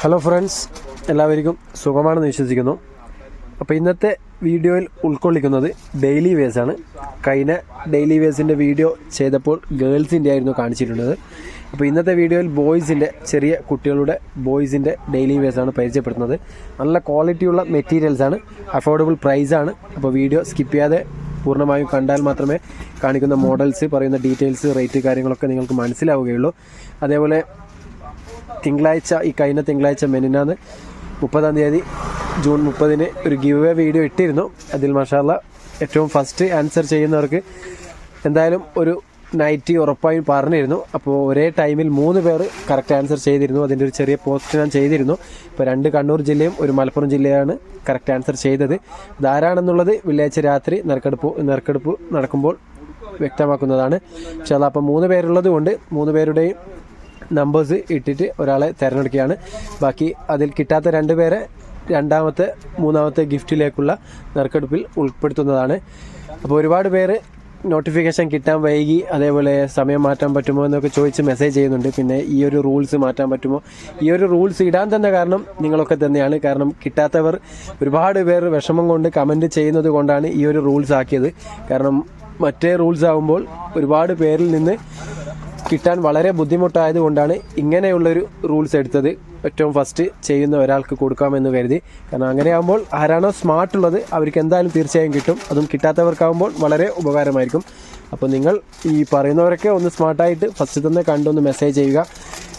Hello friends എല്ലാവർക്കും സുഖമാണെന്ന് വിശ്വസിക്കുന്നു. അപ്പോൾ ഇന്നത്തെ വീഡിയോയിൽ ഉൾക്കൊള്ളിക്കുന്നത് ഡെയിലി വേസ് ആണ്. കഴിഞ്ഞ ഡെയിലി വേസിന്റെ വീഡിയോ ചെയ്തപ്പോൾ ഗേൾസിന്റെ ആയിരുന്നു കാണിച്ചിട്ടുള്ളത്. അപ്പോൾ ഇന്നത്തെ വീഡിയോയിൽ ബോയ്സിന്റെ ചെറിയ കുട്ടികളുടെ ബോയ്സിന്റെ ഡെയിലി വേസ് ആണ് പരിചയപ്പെടുത്തുന്നത്. നല്ല ക്വാളിറ്റിയുള്ള മെറ്റീരിയൽസ് ആണ്. അഫോർഡബിൾ പ്രൈസാണ് അപ്പോൾ വീഡിയോ സ്കിപ്പ് ചെയ്യാതെ പൂർണമായും കണ്ടാൽ മാത്രമേ കാണിക്കുന്ന മോഡൽസ് പറയുന്ന ഡീറ്റെയിൽസ് റേറ്റ് കാര്യങ്ങളൊക്കെ നിങ്ങൾക്ക് മനസ്സിലാവുകയുള്ളൂ. അതേപോലെ തിങ്കളാഴ്ച ഈ കഴിഞ്ഞ തിങ്കളാഴ്ച മെനിനാന്ന് മുപ്പതാം തീയതി ജൂൺ മുപ്പതിന് ഒരു ഗിവ് വേ വീഡിയോ ഇട്ടിരുന്നു. അതിൽ മഷാല ഏറ്റവും ഫസ്റ്റ് ആൻസർ ചെയ്യുന്നവർക്ക് എന്തായാലും ഒരു നൈറ്റി ഉറപ്പായും പറഞ്ഞിരുന്നു. അപ്പോൾ ഒരേ ടൈമിൽ മൂന്ന് പേർ കറക്റ്റ് ആൻസർ ചെയ്തിരുന്നു. അതിന്റെ ഒരു ചെറിയ പോസ്റ്റ് ഞാൻ ചെയ്തിരുന്നു. ഇപ്പോൾ രണ്ട് കണ്ണൂർ ജില്ലയും ഒരു മലപ്പുറം ജില്ലയാണ് കറക്റ്റ് ആൻസർ ചെയ്തത്. ഇതാരാണെന്നുള്ളത് വെള്ളിയാഴ്ച രാത്രി നറുക്കെടുപ്പ് നറുക്കെടുപ്പ് നടക്കുമ്പോൾ വ്യക്തമാക്കുന്നതാണ്. പക്ഷേ അത് അപ്പം മൂന്ന് പേരുള്ളത് കൊണ്ട് മൂന്ന് പേരുടെയും നമ്പേഴ്സ് ഇട്ടിട്ട് ഒരാളെ തിരഞ്ഞെടുക്കുകയാണ്. ബാക്കി അതിൽ കിട്ടാത്ത രണ്ട് പേരെ രണ്ടാമത്തെ മൂന്നാമത്തെ ഗിഫ്റ്റിലേക്കുള്ള നറുക്കെടുപ്പിൽ ഉൾപ്പെടുത്തുന്നതാണ്. അപ്പോൾ ഒരുപാട് പേര് നോട്ടിഫിക്കേഷൻ കിട്ടാൻ വൈകി അതേപോലെ സമയം മാറ്റാൻ പറ്റുമോ എന്നൊക്കെ ചോദിച്ച് മെസ്സേജ് ചെയ്യുന്നുണ്ട്. പിന്നെ ഈ ഒരു റൂൾസ് മാറ്റാൻ പറ്റുമോ? ഈ ഒരു റൂൾസ് ഇടാൻ തന്നെ കാരണം നിങ്ങളൊക്കെ തന്നെയാണ്. കാരണം കിട്ടാത്തവർ ഒരുപാട് പേർ വിഷമം കൊണ്ട് കമന്റ് ചെയ്യുന്നത് കൊണ്ടാണ് ഈ ഒരു റൂൾസ് ആക്കിയത്. കാരണം മറ്റേ റൂൾസ് ആകുമ്പോൾ ഒരുപാട് പേരിൽ നിന്ന് കിട്ടാൻ വളരെ ബുദ്ധിമുട്ടായതുകൊണ്ടാണ് ഇങ്ങനെയുള്ളൊരു റൂൾസ് എടുത്തത്. ഏറ്റവും ഫസ്റ്റ് ചെയ്യുന്ന ഒരാൾക്ക് കൊടുക്കാമെന്ന് കരുതി. കാരണം അങ്ങനെയാകുമ്പോൾ ആരാണോ സ്മാർട്ട് ഉള്ളത് അവർക്ക് എന്തായാലും തീർച്ചയായും കിട്ടും. അതും കിട്ടാത്തവർക്കാകുമ്പോൾ വളരെ ഉപകാരമായിരിക്കും. അപ്പോൾ നിങ്ങൾ ഈ പറയുന്നവരൊക്കെ ഒന്ന് സ്മാർട്ടായിട്ട് ഫസ്റ്റ് തന്നെ കണ്ടൊന്ന് മെസ്സേജ് ചെയ്യുക.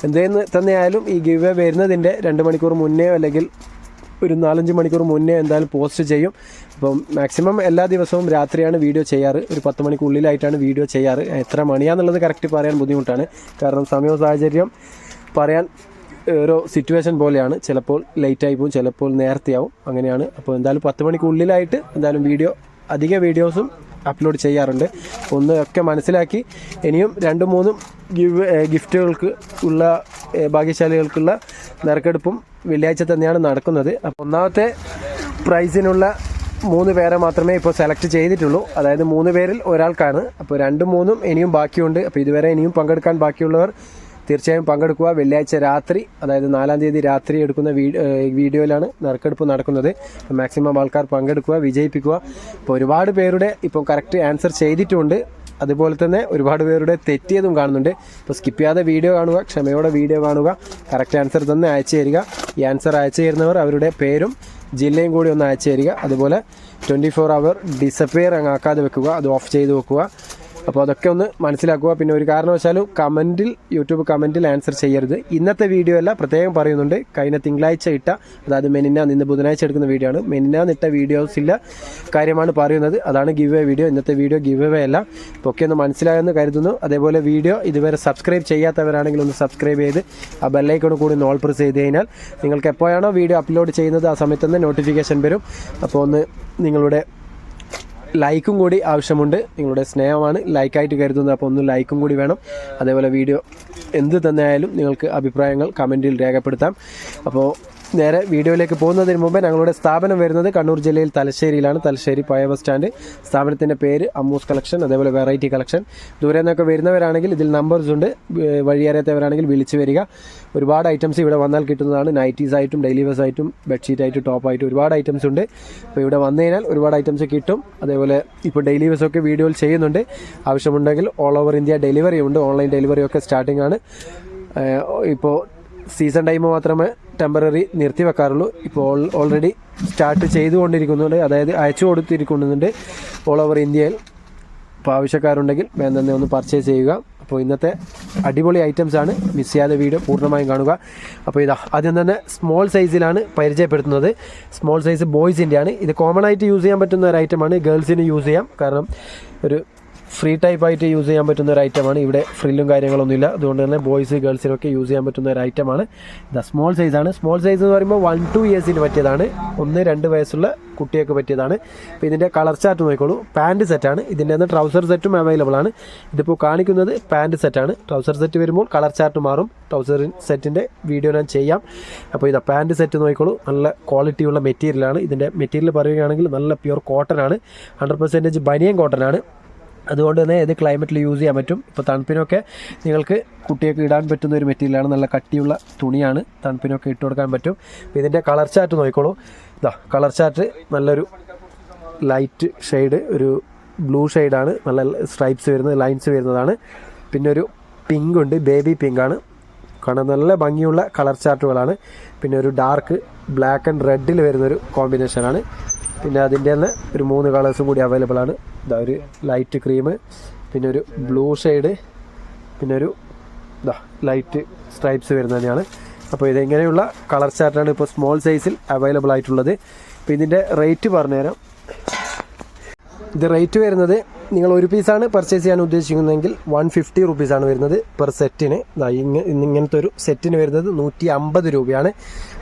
എന്തേന്ന് തന്നെയായാലും ഈ ഗിവ് വരുന്നതിന്റെ രണ്ട് മണിക്കൂർ മുന്നേ അല്ലെങ്കിൽ ഒരു നാലഞ്ച് മണിക്കൂർ മുന്നേ എന്തായാലും പോസ്റ്റ് ചെയ്യും. അപ്പം മാക്സിമം എല്ലാ ദിവസവും രാത്രിയാണ് വീഡിയോ ചെയ്യാറ്. ഒരു പത്ത് മണിക്കുള്ളിലായിട്ടാണ് വീഡിയോ ചെയ്യാറ്. എത്ര മണിയാന്നുള്ളത് കറക്റ്റ് പറയാൻ ബുദ്ധിമുട്ടാണ്. കാരണം സമയവും സാഹചര്യം പറയാൻ ഓരോ സിറ്റുവേഷൻ പോലെയാണ്. ചിലപ്പോൾ ലേറ്റായി പോകും ചിലപ്പോൾ നേരത്തെയാവും. അങ്ങനെയാണ്. അപ്പോൾ എന്തായാലും പത്ത് മണിക്കുള്ളിലായിട്ട് എന്തായാലും വീഡിയോ അധിക വീഡിയോസും അപ്ലോഡ് ചെയ്യാറുണ്ട്. ഒന്നൊക്കെ മനസ്സിലാക്കി. ഇനിയും രണ്ടും മൂന്നും ഗിഫ്റ്റുകൾക്ക് ഉള്ള ഭാഗ്യശാലികൾക്കുള്ള നറുക്കെടുപ്പും വെള്ളിയാഴ്ച തന്നെയാണ് നടക്കുന്നത്. അപ്പോൾ ഒന്നാമത്തെ പ്രൈസിനുള്ള മൂന്ന് പേരെ മാത്രമേ ഇപ്പോൾ സെലക്ട് ചെയ്തിട്ടുള്ളൂ. അതായത് മൂന്ന് പേരിൽ ഒരാൾക്കാണ്. അപ്പോൾ രണ്ടും മൂന്നും ഇനിയും ബാക്കിയുണ്ട്. അപ്പോൾ ഇതുവരെ ഇനിയും പങ്കെടുക്കാൻ ബാക്കിയുള്ളവർ തീർച്ചയായും പങ്കെടുക്കുക. വെള്ളിയാഴ്ച രാത്രി അതായത് നാലാം തീയതി രാത്രി എടുക്കുന്ന വീഡിയോ വീഡിയോയിലാണ് നറുക്കെടുപ്പ് നടക്കുന്നത്. മാക്സിമം ആൾക്കാർ പങ്കെടുക്കുക വിജയിപ്പിക്കുക. ഇപ്പോൾ ഒരുപാട് പേരുടെ ഇപ്പോൾ കറക്റ്റ് ആൻസർ ചെയ്തിട്ടുണ്ട്. അതുപോലെ തന്നെ ഒരുപാട് പേരുടെ തെറ്റിയതും കാണുന്നുണ്ട്. ഇപ്പോൾ സ്കിപ്പ് ചെയ്യാതെ വീഡിയോ കാണുക ക്ഷമയോടെ വീഡിയോ കാണുക കറക്റ്റ് ആൻസർ തന്നെ അയച്ചു തരിക. ഈ ആൻസർ അയച്ചു തരുന്നവർ അവരുടെ പേരും ജില്ലയും കൂടി ഒന്ന് അയച്ചു തരിക. അതുപോലെ ട്വന്റി ഫോർ അവർ ഡിസപ്പിയർ ആക്കാതെ വെക്കുക അത് ഓഫ് ചെയ്ത് വെക്കുക. അപ്പോൾ അതൊക്കെ ഒന്ന് മനസ്സിലാക്കുക. പിന്നെ ഒരു കാരണവശാലും കമന്റിൽ യൂട്യൂബ് കമന്റിൽ ആൻസർ ചെയ്യരുത്. ഇന്നത്തെ വീഡിയോ അല്ല പ്രത്യേകം പറയുന്നുണ്ട്. കഴിഞ്ഞ തിങ്കളാഴ്ച ഇട്ട അതായത് മെനിന നിന്ന് ബുധനാഴ്ച എടുക്കുന്ന വീഡിയോ ആണ്. മെനിന നിട്ട വീഡിയോസില്ല കാര്യമാണ് പറയുന്നത്. അതാണ് ഗിവ് എ വീഡിയോ ഇന്നത്തെ വീഡിയോ ഗിവ് എ അല്ല. അപ്പോൾ ഒക്കെ ഒന്ന് മനസ്സിലായെന്ന് കരുതുന്നു. അതേപോലെ വീഡിയോ ഇതുവരെ സബ്സ്ക്രൈബ് ചെയ്യാത്തവരാണെങ്കിൽ ഒന്ന് സബ്സ്ക്രൈബ് ചെയ്ത് ആ ബെല്ലൈക്കോട് കൂടി ഒന്ന് ഓൾ പ്രസ് ചെയ്ത് കഴിഞ്ഞാൽ നിങ്ങൾക്ക് എപ്പോഴാണോ വീഡിയോ അപ്ലോഡ് ചെയ്യുന്നത് ആ സമയത്ത് തന്നെ നോട്ടിഫിക്കേഷൻ വരും. അപ്പോൾ ഒന്ന് നിങ്ങളുടെ ലൈക്കും കൂടി ആവശ്യമുണ്ട്. നിങ്ങളുടെ സ്നേഹമാണ് ലൈക്കായിട്ട് കരുതുന്നത്. അപ്പോൾ ഒന്ന് ലൈക്കും കൂടി വേണം. അതേപോലെ വീഡിയോ എന്ത് തന്നെയായാലും നിങ്ങൾക്ക് അഭിപ്രായങ്ങൾ കമന്റിൽ രേഖപ്പെടുത്താം. അപ്പോൾ നേരെ വീഡിയോയിലേക്ക് പോകുന്നതിന് മുമ്പ് ഞങ്ങളുടെ സ്ഥാപനം വരുന്നത് കണ്ണൂർ ജില്ലയിൽ തലശ്ശേരിയിലാണ്. തലശ്ശേരി പഴയ ബസ് സ്റ്റാൻഡ്. സ്ഥാപനത്തിന്റെ പേര് അമ്മൂസ് കളക്ഷൻ അതേപോലെ വെറൈറ്റി കളക്ഷൻ. ദൂരെ നിന്നൊക്കെ വരുന്നവരാണെങ്കിൽ ഇതിൽ നമ്പേഴ്സ് ഉണ്ട്. വഴി വഴിയറിയാത്തവരാണെങ്കിൽ വിളിച്ചു വരിക. ഒരുപാട് ഐറ്റംസ് ഇവിടെ വന്നാൽ കിട്ടുന്നതാണ്. നൈറ്റീസ് ആയിട്ടും ഡെയിലി വെസ് ആയിട്ടും ബെഡ്ഷീറ്റ് ആയിട്ടും ടോപ്പ് ആയിട്ടും ഒരുപാട് ഐറ്റംസ് ഉണ്ട്. അപ്പോൾ ഇവിടെ വന്നു കഴിഞ്ഞാൽ ഒരുപാട് ഐറ്റംസ് കിട്ടും. അതേപോലെ ഇപ്പോൾ ഡെയിലി വെസ് ഒക്കെ വീഡിയോയിൽ ചെയ്യുന്നുണ്ട്. ആവശ്യമുണ്ടെങ്കിൽ ഓൾ ഓവർ ഇന്ത്യ ഡെലിവറി ഉണ്ട്. ഓൺലൈൻ ഡെലിവറി ഒക്കെ സ്റ്റാർട്ടിംഗ് ആണ്. ഇപ്പോൾ സീസൺ ടൈം മാത്രമേ ടെമ്പററി നിർത്തി വെക്കാറുള്ളൂ. ഇപ്പോൾ ഓൾറെഡി സ്റ്റാർട്ട് ചെയ്തുകൊണ്ടിരിക്കുന്നുണ്ട്. അതായത് അയച്ചു കൊടുത്തിരിക്കുന്നുണ്ട് ഓൾ ഓവർ ഇന്ത്യയിൽ. അപ്പോൾ ആവശ്യക്കാരുണ്ടെങ്കിൽ വേഗം തന്നെ ഒന്ന് പർച്ചേസ് ചെയ്യുക. അപ്പോൾ ഇന്നത്തെ അടിപൊളി ഐറ്റംസ് ആണ്. മിസ് ചെയ്യാതെ വീഡിയോ പൂർണമായും കാണുക. അപ്പോൾ ഇതാ ആദ്യം തന്നെ സ്മോൾ സൈസിലാണ് പരിചയപ്പെടുത്തുന്നത്. സ്മോൾ സൈസ് ബോയ്സിന്റെ ആണ്. ഇത് കോമൺ ആയിട്ട് യൂസ് ചെയ്യാൻ പറ്റുന്ന ഒരു ഐറ്റമാണ് ഗേൾസിന് യൂസ് ചെയ്യാം. കാരണം ഒരു ഫ്രീ ടൈപ്പ് ആയിട്ട് യൂസ് ചെയ്യാൻ പറ്റുന്ന ഒരു ഐറ്റമാണ് ഇവിടെ ഫ്രില്ലും കാര്യങ്ങളൊന്നുമില്ല അതുകൊണ്ട് തന്നെ ബോയ്സ് ഗേൾസിനൊക്കെ യൂസ് ചെയ്യാൻ പറ്റുന്ന ഒരു ഐറ്റമാണ് ദ സ്മോൾ സൈസാണ് സ്മോൾ സൈസ് എന്ന് പറയുമ്പോൾ വൺ ടു ഇയേഴ്സിന് പറ്റിയതാണ്. ഒന്ന് രണ്ട് വയസ്സുള്ള കുട്ടിയൊക്കെ പറ്റിയതാണ്. അപ്പോൾ ഇതിന്റെ കളർ ചാർട്ട് നോക്കിക്കോളൂ. പാന്റ് സെറ്റാണ് ഇതിന്റെ അന്ന് ട്രൗസർ സെറ്റും അവൈലബിൾ ആണ്. ഇതിപ്പോൾ കാണിക്കുന്നത് പാന്റ് സെറ്റാണ് ട്രൗസർ സെറ്റ് വരുമ്പോൾ കളർ ചാർട്ട് മാറും. ട്രൗസർ സെറ്റിന്റെ വീഡിയോ ഞാൻ ചെയ്യാം. അപ്പോൾ ഇതാ പാന്റ് സെറ്റ് നോക്കിക്കോളൂ. നല്ല ക്വാളിറ്റിയുള്ള മെറ്റീരിയലാണ് ഇതിന്റെ മെറ്റീരിയൽ പറയുകയാണെങ്കിൽ നല്ല പ്യുർ കോട്ടൺ ആണ്. ഹൺഡ്രഡ് പെർസെന്റേജ് ബനിയൻ കോട്ടൺ ആണ്. അതുകൊണ്ട് തന്നെ ഏത് ക്ലൈമറ്റിൽ യൂസ് ചെയ്യാൻ പറ്റും. ഇപ്പോൾ തണുപ്പിനൊക്കെ നിങ്ങൾക്ക് കുട്ടിയൊക്കെ ഇടാൻ പറ്റുന്ന ഒരു മെറ്റീരിയലാണ് നല്ല കട്ടിയുള്ള തുണിയാണ് തണുപ്പിനൊക്കെ ഇട്ട് കൊടുക്കാൻ പറ്റും. ഇതിന്റെ കളർ ചാറ്റ് നോക്കിക്കോളൂ. ഇതാ കളർ ചാറ്റ് നല്ലൊരു ലൈറ്റ് ഷെയ്ഡ് ഒരു ബ്ലൂ ഷെയ്ഡാണ് നല്ല സ്ട്രൈപ്സ് വരുന്നത് ലൈൻസ് വരുന്നതാണ്. പിന്നെ ഒരു പിങ്ക് ഉണ്ട് ബേബി പിങ്ക് ആണ്. കാണാൻ നല്ല ഭംഗിയുള്ള കളർ ചാർട്ടുകളാണ് പിന്നെ ഒരു ഡാർക്ക് ബ്ലാക്ക് ആൻഡ് റെഡിൽ വരുന്നൊരു കോമ്പിനേഷനാണ് പിന്നെ അതിന്റെ തന്നെ ഒരു മൂന്ന് കളേഴ്സും കൂടി അവൈലബിൾ ആണ്. ഇതാ ഒരു ലൈറ്റ് ക്രീം പിന്നെ ഒരു ബ്ലൂ ഷെയ്ഡ് പിന്നെ ഒരു ഇതാ ലൈറ്റ് സ്ട്രൈപ്സ് വരുന്നത് തന്നെയാണ്. അപ്പോൾ ഇതെങ്ങനെയുള്ള കളർ ചാർട്ടാണ് ഇപ്പോൾ സ്മോൾ സൈസിൽ അവൈലബിൾ ആയിട്ടുള്ളത്. അപ്പോൾ ഇതിന്റെ റേറ്റ് പറഞ്ഞുതരാം. ഇത് റേറ്റ് വരുന്നത് നിങ്ങൾ ഒരു പീസാണ് പർച്ചേസ് ചെയ്യാൻ ഉദ്ദേശിക്കുന്നതെങ്കിൽ വൺ ഫിഫ്റ്റി റുപ്പീസാണ് വരുന്നത് പെർ സെറ്റിന് ഇങ്ങനത്തെ ഒരു സെറ്റിന് വരുന്നത് നൂറ്റി അമ്പത് രൂപയാണ്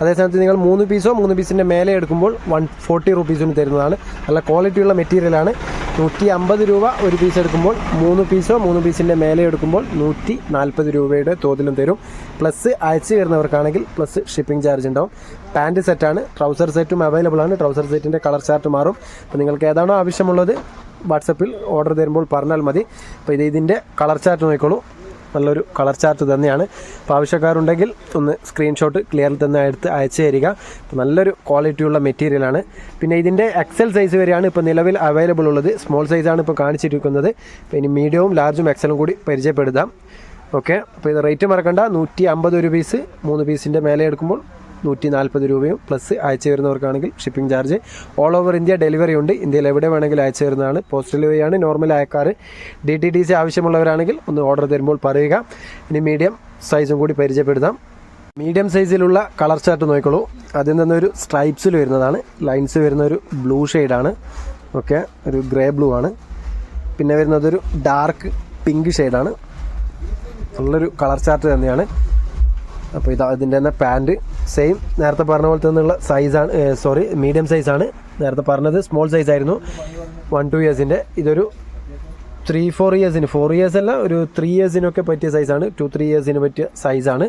അതേസമയത്ത് നിങ്ങൾ മൂന്ന് പീസോ മൂന്ന് പീസിന്റെ മേലെ എടുക്കുമ്പോൾ വൺ ഫോർട്ടി റുപ്പീസിന് തരുന്നതാണ്. നല്ല ക്വാളിറ്റിയുള്ള മെറ്റീരിയലാണ് നൂറ്റി അമ്പത് രൂപ ഒരു പീസ് എടുക്കുമ്പോൾ മൂന്ന് പീസോ മൂന്ന് പീസിന്റെ മേലെ എടുക്കുമ്പോൾ നൂറ്റി നാൽപ്പത് രൂപയുടെ തോതിലും തരും. പ്ലസ് അയച്ചു വരുന്നവർക്കാണെങ്കിൽ പ്ലസ് ഷിപ്പിംഗ് ചാർജ് ഉണ്ടാവും. പാന്റ് സെറ്റാണ് ട്രൗസർ സെറ്റും അവൈലബിൾ ആണ്. ട്രൗസർ സെറ്റിന്റെ കളർ ചാർട്ട് മാറും. അപ്പോൾ നിങ്ങൾക്ക് ഏതാണോ ആവശ്യമുള്ളത് വാട്സപ്പിൽ ഓർഡർ തരുമ്പോൾ പറഞ്ഞാൽ മതി. അപ്പോൾ ഇത് ഇതിന്റെ കളർ ചാർട്ട് നോക്കിക്കോളൂ. നല്ലൊരു കളർ ചാർട്ട് തന്നെയാണ്. അപ്പോൾ ആവശ്യക്കാരുണ്ടെങ്കിൽ ഒന്ന് സ്ക്രീൻഷോട്ട് ക്ലിയറിൽ തന്നെ എടുത്ത് അയച്ചു തരിക. നല്ലൊരു ക്വാളിറ്റിയുള്ള മെറ്റീരിയലാണ് പിന്നെ ഇതിന്റെ എക്സൽ സൈസ് വരെയാണ് ഇപ്പോൾ നിലവിൽ അവൈലബിൾ ഉള്ളത്. സ്മോൾ സൈസാണ് ഇപ്പോൾ കാണിച്ചിരിക്കുന്നത്. അപ്പോൾ ഇനി മീഡിയവും ലാർജും എക്സലും കൂടി പരിചയപ്പെടുത്താം. ഓക്കെ അപ്പോൾ ഇത് റേറ്റ് മറക്കണ്ട. നൂറ്റി അമ്പത് ഒരു പീസ് മൂന്ന് പീസിന്റെ മേലെ എടുക്കുമ്പോൾ നൂറ്റി നാൽപ്പത് രൂപയും പ്ലസ് അയച്ചു വരുന്നവർക്കാണെങ്കിൽ shipping charge all over India delivery ഉണ്ട്. ഇന്ത്യയിൽ എവിടെ വേണമെങ്കിലും അയച്ചു തരുന്നതാണ്. പോസ്റ്റൽ വഴിയാണ് നോർമൽ അയക്കാറ് ഡി ടി ഡി സി ആവശ്യമുള്ളവരാണെങ്കിൽ ഒന്ന് ഓർഡർ തരുമ്പോൾ പറയുക. ഇനി മീഡിയം സൈസും കൂടി പരിചയപ്പെടുത്താം. മീഡിയം സൈസിലുള്ള കളർ ചാർട്ട് നോക്കിക്കോളൂ. അതിൽ നിന്നൊരു സ്ട്രൈപ്സിൽ വരുന്നതാണ്. ലൈൻസ് വരുന്ന ഒരു ബ്ലൂ ഷെയ്ഡാണ് ഓക്കെ ഒരു ഗ്രേ ബ്ലൂ ആണ്. പിന്നെ വരുന്നതൊരു ഡാർക്ക് പിങ്ക് ഷെയ്ഡാണ് നല്ലൊരു കളർ ചാർട്ട് തന്നെയാണ്. അപ്പോൾ ഇത് അതിന്റെ തന്നെ പാന്റ് സെയിം നേരത്തെ പറഞ്ഞ പോലെ തന്നെയുള്ള സൈസാണ് സോറി മീഡിയം സൈസാണ് നേരത്തെ പറഞ്ഞത് സ്മോൾ സൈസ് ആയിരുന്നു. വൺ ടു ഇയേഴ്സിന്റെ ഇതൊരു ത്രീ ഫോർ ഇയേഴ്സിന് ഫോർ ഇയേഴ്സ് അല്ല ഒരു ത്രീ ഇയേഴ്സിനൊക്കെ പറ്റിയ സൈസാണ് ടു ത്രീ ഇയേഴ്സിന് പറ്റിയ സൈസാണ്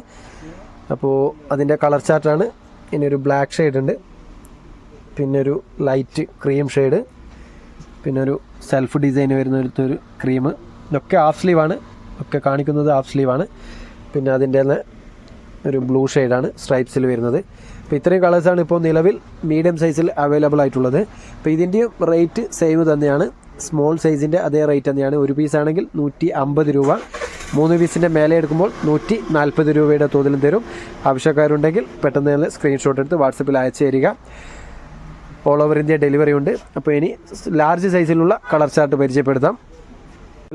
അപ്പോൾ അതിന്റെ കളർ ചാർട്ടാണ് ഇനി ഒരു ബ്ലാക്ക് ഷെയ്ഡ് ഉണ്ട്. പിന്നെ ഒരു ലൈറ്റ് ക്രീം ഷെയ്ഡ് പിന്നെ ഒരു സെൽഫ് ഡിസൈൻ വരുന്ന ഒരു ക്രീം ഇതൊക്കെ ഹാഫ് സ്ലീവാണ് ഒക്കെ കാണിക്കുന്നത് ഹാഫ് സ്ലീവാണ് പിന്നെ അതിന്റെ ഒരു ബ്ലൂ ഷെയ്ഡാണ് സ്ട്രൈപ്സിൽ വരുന്നത്. അപ്പോൾ ഇത്രയും കളേഴ്സാണ് ഇപ്പോൾ നിലവിൽ മീഡിയം സൈസിൽ അവൈലബിൾ ആയിട്ടുള്ളത്. അപ്പോൾ ഇതിന്റെയും റേറ്റ് സെയിം തന്നെയാണ്. സ്മോൾ സൈസിന്റെ അതേ റേറ്റ് തന്നെയാണ്. ഒരു പീസ് ആണെങ്കിൽ നൂറ്റി അമ്പത് രൂപ. മൂന്ന് പീസിന്റെ മേലെ എടുക്കുമ്പോൾ നൂറ്റി നാൽപ്പത് രൂപയുടെ തോതിലും തരും. ആവശ്യക്കാരുണ്ടെങ്കിൽ പെട്ടെന്ന് തന്നെ സ്ക്രീൻഷോട്ട് എടുത്ത് വാട്സപ്പിൽ അയച്ചു തരിക. ഓൾ ഓവർ ഇന്ത്യ ഡെലിവറി ഉണ്ട്. അപ്പോൾ ഇനി ലാർജ് സൈസിലുള്ള കളർ ചാർട്ട് പരിചയപ്പെടുത്താം.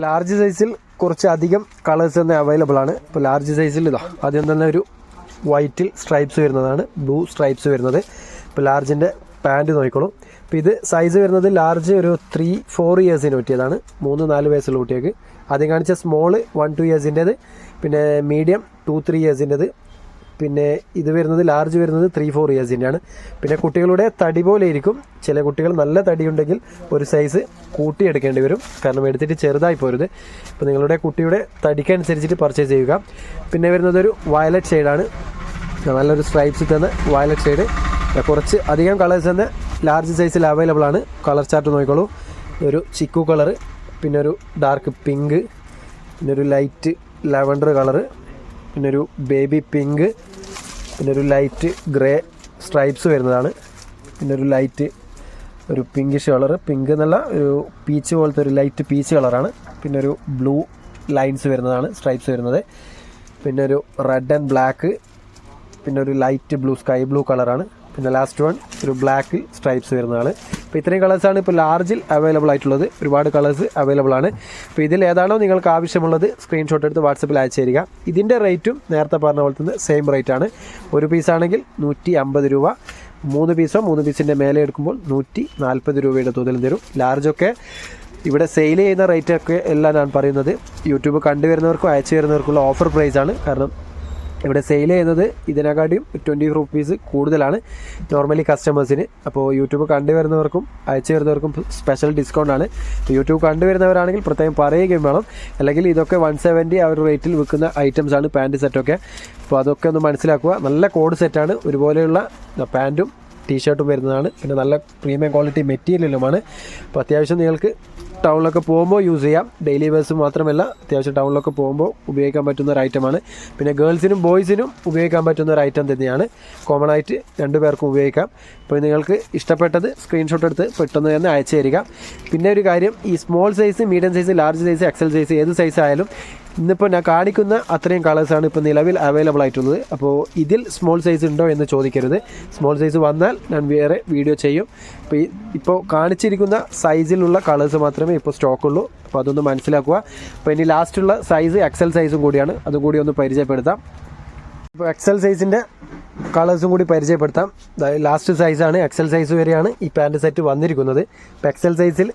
ലാർജ് സൈസിൽ കുറച്ച് അധികം കളേഴ്സ് തന്നെ അവൈലബിൾ ആണ്. ഇപ്പോൾ ലാർജ് സൈസിൽ ഇതാ ആദ്യം തന്നെ ഒരു വൈറ്റിൽ സ്ട്രൈപ്സ് വരുന്നതാണ് ബ്ലൂ സ്ട്രൈപ്സ് വരുന്നത്. ഇപ്പോൾ ലാർജിന്റെ പാന്റ് നോക്കിക്കോളൂ. അപ്പോൾ ഇത് സൈസ് വരുന്നത് ലാർജ് ഒരു ത്രീ ഫോർ ഇയേഴ്സിന് പറ്റിയതാണ്. മൂന്ന് നാല് വയസ്സുള്ള കുട്ടികൾക്ക്. ആദ്യം കാണിച്ച സ്മോൾ വൺ ടു ഇയേഴ്സിന്റെത് പിന്നെ മീഡിയം ടു ത്രീ ഇയേഴ്സിന്റെത് പിന്നെ ഇത് വരുന്നത് ലാർജ് വരുന്നത് ത്രീ ഫോർ ഇയേഴ്സിന്റെയാണ് പിന്നെ കുട്ടികളുടെ തടി പോലെ ഇരിക്കും. ചില കുട്ടികൾ നല്ല തടിയുണ്ടെങ്കിൽ ഒരു സൈസ് കൂട്ടിയെടുക്കേണ്ടി വരും. കാരണം എടുത്തിട്ട് ചെറുതായി പോരുത്. അപ്പോൾ നിങ്ങളുടെ കുട്ടിയുടെ തടിക്കനുസരിച്ചിട്ട് പർച്ചേസ് ചെയ്യുക. പിന്നെ വരുന്നത് ഒരു വയലറ്റ് ഷെയ്ഡാണ് നല്ലൊരു സ്ട്രൈപ്സ് തന്നെ വയലറ്റ് ഷെയ്ഡ് കുറച്ച് അധികം കളേഴ്സ് തന്നെ ലാർജ് സൈസിൽ അവൈലബിൾ ആണ്. കളർ ചാർട്ട് നോക്കിക്കോളൂ. ഒരു ചിക്കു കളർ പിന്നെ ഒരു ഡാർക്ക് പിങ്ക് പിന്നെ ഒരു ലൈറ്റ് ലാവൻഡർ കളറ് പിന്നെ ഒരു ബേബി പിങ്ക് പിന്നെ ഒരു ലൈറ്റ് ഗ്രേ സ്ട്രൈപ്സ് വരുന്നതാണ്. പിന്നെ ഒരു ലൈറ്റ് ഒരു പിങ്കിഷ് കളർ പിങ്ക് എന്നുള്ള ഒരു പീച്ച് പോലത്തെ ഒരു ലൈറ്റ് പീച്ച് കളറാണ് പിന്നെ ഒരു ബ്ലൂ ലൈൻസ് വരുന്നതാണ് സ്ട്രൈപ്സ് വരുന്നത്. പിന്നെ ഒരു റെഡ് ആൻഡ് ബ്ലാക്ക് പിന്നെ ഒരു ലൈറ്റ് ബ്ലൂ സ്കൈ ബ്ലൂ കളറാണ് പിന്നെ ലാസ്റ്റ് വൺ ഒരു ബ്ലാക്ക് സ്ട്രൈപ്സ് വരുന്നതാണ്. അപ്പോൾ ഇത്രയും കളേഴ്സാണ് ഇപ്പോൾ ലാർജിൽ അവൈലബിൾ ആയിട്ടുള്ളത്. ഒരുപാട് കളേഴ്സ് അവൈലബിൾ ആണ്. അപ്പോൾ ഇതിൽ ഏതാണോ നിങ്ങൾക്ക് ആവശ്യമുള്ളത് സ്ക്രീൻഷോട്ട് എടുത്ത് വാട്സപ്പിൽ അയച്ചു തരിക. ഇതിന്റെ റേറ്റും നേരത്തെ പറഞ്ഞ പോലെ തന്നെ സെയിം റേറ്റ് ആണ്. ഒരു പീസാണെങ്കിൽ നൂറ്റി അമ്പത് രൂപ. മൂന്ന് പീസോ മൂന്ന് പീസിന്റെ മേലെ എടുക്കുമ്പോൾ നൂറ്റി നാൽപ്പത് രൂപയുടെ തോതിൽ തരും. ലാർജൊക്കെ ഇവിടെ സെയിൽ ചെയ്യുന്ന റേറ്റൊക്കെ എല്ലാം ഞാൻ പറയുന്നത്. യൂട്യൂബ് കണ്ടുവരുന്നവർക്കും അയച്ചു വരുന്നവർക്കുള്ള ഓഫർ പ്രൈസാണ് കാരണം ഇവിടെ സെയിൽ ചെയ്യുന്നത് ഇതിനെക്കാട്ടിയും ട്വന്റി റുപ്പീസ് കൂടുതലാണ് നോർമലി കസ്റ്റമേഴ്സിന് അപ്പോൾ യൂട്യൂബ് കണ്ടുവരുന്നവർക്കും അയച്ചു വരുന്നവർക്കും സ്പെഷ്യൽ ഡിസ്കൗണ്ട് ആണ്. അപ്പോൾ യൂട്യൂബ് കണ്ടുവരുന്നവരാണെങ്കിൽ പ്രത്യേകം പറയുകയും വേണം. അല്ലെങ്കിൽ ഇതൊക്കെ വൺ സെവന്റി ആ ഒരു റേറ്റിൽ വിൽക്കുന്ന ഐറ്റംസ് ആണ് പാന്റ് സെറ്റൊക്കെ അപ്പോൾ അതൊക്കെ ഒന്ന് മനസ്സിലാക്കുക. നല്ല കോഡ് സെറ്റാണ് ഒരുപോലെയുള്ള പാന്റും ടീഷർട്ടും വരുന്നതാണ്. പിന്നെ നല്ല പ്രീമിയം ക്വാളിറ്റി മെറ്റീരിയലുമാണ് അപ്പോൾ അത്യാവശ്യം നിങ്ങൾക്ക് ടൗണിലൊക്കെ പോകുമ്പോൾ യൂസ് ചെയ്യാം. ഡെയിലി ബസ് മാത്രമല്ല അത്യാവശ്യം ടൗണിലൊക്കെ പോകുമ്പോൾ ഉപയോഗിക്കാൻ പറ്റുന്ന ഒരു ഐറ്റമാണ് പിന്നെ ഗേൾസിനും ബോയ്സിനും ഉപയോഗിക്കാൻ പറ്റുന്ന ഒരു ഐറ്റം തന്നെയാണ്. കോമൺ ആയിട്ട് രണ്ടു പേർക്കും ഉപയോഗിക്കാം. അപ്പോൾ നിങ്ങൾക്ക് ഇഷ്ടപ്പെട്ടത് സ്ക്രീൻഷോട്ട് എടുത്ത് പെട്ടെന്ന് തന്നെ അയച്ചു തരിക. പിന്നെ ഒരു കാര്യം ഈ small size medium size large size XL size ഏത് സൈസ് ആയാലും ഇന്നിപ്പോൾ ഞാൻ കാണിക്കുന്ന അത്രയും കളേഴ്സാണ് ഇപ്പോൾ നിലവിൽ അവൈലബിൾ ആയിട്ടുള്ളത്. അപ്പോൾ ഇതിൽ സ്മോൾ സൈസ് ഉണ്ടോ എന്ന് ചോദിക്കരുത്. സ്മോൾ സൈസ് വന്നാൽ ഞാൻ വേറെ വീഡിയോ ചെയ്യും. അപ്പോൾ ഇപ്പോൾ കാണിച്ചിരിക്കുന്ന സൈസിലുള്ള കളേഴ്സ് മാത്രമേ ഇപ്പോൾ സ്റ്റോക്കുള്ളൂ. അപ്പോൾ അതൊന്ന് മനസ്സിലാക്കുക. അപ്പോൾ ഇനി ലാസ്റ്റുള്ള സൈസ് എക്സൽ സൈസും കൂടിയാണ്. അതും കൂടി ഒന്ന് പരിചയപ്പെടുത്താം. ഇപ്പോൾ എക്സൽ സൈസിന്റെ കളേഴ്സും കൂടി പരിചയപ്പെടുത്താം. ലാസ്റ്റ് സൈസാണ് എക്സൽ സൈസ് വരെയാണ് ഈ പാന്റ് സെറ്റ് വന്നിരിക്കുന്നത്. ഇപ്പോൾ എക്സൽ സൈസിൽ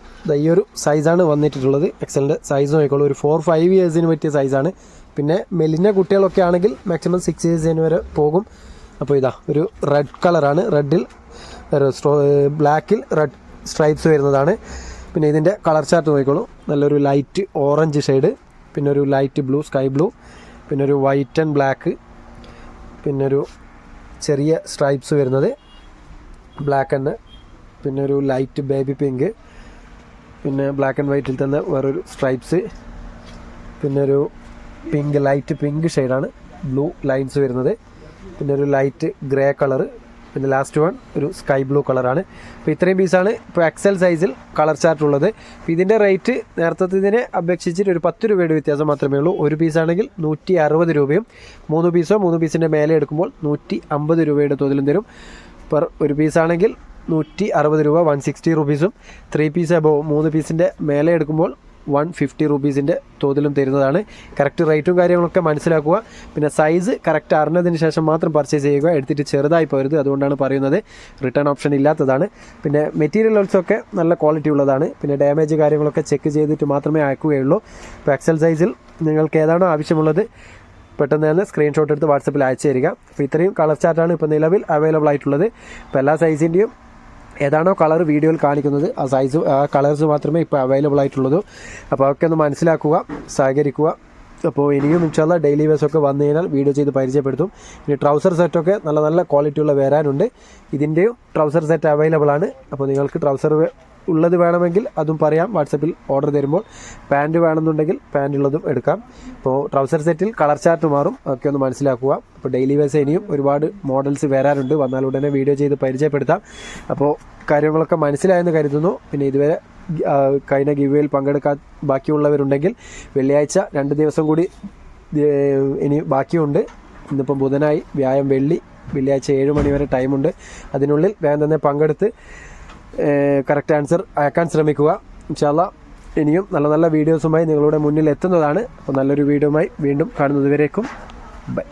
ഈ ഒരു സൈസാണ് വന്നിട്ടുള്ളത്. എക്സലിന്റെ സൈസ് നോക്കിക്കോളൂ ഒരു ഫോർ ഫൈവ് ഇയേഴ്സിന് പറ്റിയ സൈസാണ് പിന്നെ മെലിഞ്ഞ കുട്ടികളൊക്കെ ആണെങ്കിൽ മാക്സിമം സിക്സ് ഇയേഴ്സിന് വരെ പോകും. അപ്പോൾ ഇതാ ഒരു റെഡ് കളറാണ് റെഡിൽ ബ്ലാക്കിൽ റെഡ് സ്ട്രൈപ്സ് വരുന്നതാണ്. പിന്നെ ഇതിന്റെ കളർ ചാർട്ട് നോക്കിക്കോളൂ. നല്ലൊരു ലൈറ്റ് ഓറഞ്ച് ഷെയ്ഡ് പിന്നെ ഒരു ലൈറ്റ് ബ്ലൂ സ്കൈ ബ്ലൂ പിന്നെ ഒരു വൈറ്റ് ആൻഡ് ബ്ലാക്ക് പിന്നെ ഒരു ചെറിയ സ്ട്രൈപ്സ് വരുന്നത് ബ്ലാക്ക് ആൻഡ് പിന്നെ ഒരു ലൈറ്റ് ബേബി പിങ്ക് പിന്നെ ബ്ലാക്ക് ആൻഡ് വൈറ്റിൽ തന്നെ വേറൊരു സ്ട്രൈപ്സ് പിന്നെ ഒരു പിങ്ക് ലൈറ്റ് പിങ്ക് ഷെയ്ഡാണ് ബ്ലൂ ലൈൻസ് വരുന്നത്. പിന്നെ ഒരു ലൈറ്റ് ഗ്രേ കളറ് പിന്നെ ലാസ്റ്റ് വൺ ഒരു സ്കൈ ബ്ലൂ കളറാണ് അപ്പോൾ ഇത്രയും പീസാണ് ഇപ്പോൾ എക്സൽ സൈസിൽ കളർ ചാർട്ട് ഉള്ളത്. അപ്പോൾ ഇതിന്റെ റേറ്റ് നേരത്തെ അപേക്ഷിച്ചിട്ട് ഒരു പത്ത് രൂപയുടെ വ്യത്യാസം മാത്രമേ ഉള്ളൂ. ഒരു പീസാണെങ്കിൽ നൂറ്റി അറുപത് രൂപയും മൂന്ന് പീസോ മൂന്ന് പീസിന്റെ മേലെ എടുക്കുമ്പോൾ നൂറ്റി അമ്പത് രൂപയുടെ തോതിലും തരും. പെർ ഒരു പീസാണെങ്കിൽ നൂറ്റി അറുപത് രൂപ വൺ സിക്സ്റ്റി റുപ്പീസും ത്രീ പീസ് അബോ മൂന്ന് പീസിന്റെ മേലെ എടുക്കുമ്പോൾ വൺ ഫിഫ്റ്റി റുപ്പീസിന്റെ തോതിലും തരുന്നതാണ്. കറക്റ്റ് റേറ്റും കാര്യങ്ങളൊക്കെ മനസ്സിലാക്കുക. പിന്നെ സൈസ് കറക്റ്റ് അറിഞ്ഞതിന് ശേഷം മാത്രം പർച്ചേസ് ചെയ്യുക. എടുത്തിട്ട് ചെറുതായി പോരുത്. അതുകൊണ്ടാണ് പറയുന്നത്. റിട്ടേൺ ഓപ്ഷൻ ഇല്ലാത്തതാണ്. പിന്നെ മെറ്റീരിയൽ ഓൾസൊക്കെ നല്ല ക്വാളിറ്റി ഉള്ളതാണ്. പിന്നെ ഡാമേജ് കാര്യങ്ങളൊക്കെ ചെക്ക് ചെയ്തിട്ട് മാത്രമേ അയക്കുകയുള്ളൂ ഇപ്പോൾ എക്സൽ സൈസിൽ നിങ്ങൾക്ക് ഏതാണോ ആവശ്യമുള്ളത് പെട്ടെന്ന് തന്നെ സ്ക്രീൻഷോട്ട് എടുത്ത് വാട്സപ്പിൽ അയച്ചു തരിക. അപ്പോൾ ഇത്രയും കളർ ചാർട്ടാണ് ഇപ്പോൾ നിലവിൽ അവൈലബിൾ ആയിട്ടുള്ളത്. ഇപ്പോൾ എല്ലാ സൈസിന്റെയും ഏതാണോ കളർ വീഡിയോയിൽ കാണിക്കുന്നത് ആ സൈസ് ആ കളേഴ്സ് മാത്രമേ ഇപ്പോൾ അവൈലബിൾ ആയിട്ടുള്ളൂ. അപ്പോൾ അതൊക്കെ ഒന്ന് മനസ്സിലാക്കുക സഹകരിക്കുക. അപ്പോൾ ഇനിയും ഇൻഷാല്ല ഡെയിലി വേസ് ഒക്കെ വന്നു കഴിഞ്ഞാൽ വീഡിയോ ചെയ്ത് പരിചയപ്പെടുത്തും. ഇനി ട്രൗസർ സെറ്റൊക്കെ നല്ല നല്ല ക്വാളിറ്റിയുള്ള വരാനുണ്ട് ഇതിന്റെയും ട്രൗസർ സെറ്റ് അവൈലബിൾ ആണ്. അപ്പോൾ നിങ്ങൾക്ക് ട്രൗസർ ഉള്ളത് വേണമെങ്കിൽ അതും പറയാം. വാട്സപ്പിൽ ഓർഡർ തരുമ്പോൾ പാന്റ് വേണമെന്നുണ്ടെങ്കിൽ പാന്റ് ഉള്ളതും എടുക്കാം. ഇപ്പോൾ ട്രൗസർ സെറ്റിൽ കളർ ചാർട്ട് മാറും. ഒക്കെ ഒന്ന് മനസ്സിലാക്കുക. അപ്പോൾ ഡെയിലി വേസ് ഇനിയും ഒരുപാട് മോഡൽസ് വരാറുണ്ട്. വന്നാൽ ഉടനെ വീഡിയോ ചെയ്ത് പരിചയപ്പെടുത്താം. അപ്പോൾ കാര്യങ്ങളൊക്കെ മനസ്സിലായെന്ന് കരുതുന്നു. പിന്നെ ഇതുവരെ കഴിഞ്ഞ ഗിവേയിൽ പങ്കെടുക്കാൻ ബാക്കിയുള്ളവരുണ്ടെങ്കിൽ വെള്ളിയാഴ്ച രണ്ട് ദിവസം കൂടി ഇനി ബാക്കിയുണ്ട്. ഇന്നിപ്പം ബുധനായി വ്യാഴം വെള്ളി വെള്ളിയാഴ്ച ഏഴ് മണി വരെ ടൈമുണ്ട് അതിനുള്ളിൽ വേഗം തന്നെ പങ്കെടുത്ത് കറക്റ്റ് ആൻസർ അയക്കാൻ ശ്രമിക്കുക. ഇൻഷാല്ല ഇനിയും നല്ല നല്ല വീഡിയോസുമായി നിങ്ങളുടെ മുന്നിൽ എത്തുന്നതാണ് അപ്പോൾ നല്ലൊരു വീഡിയോയുമായി വീണ്ടും കാണുന്നതുവരേക്കും. ബൈ.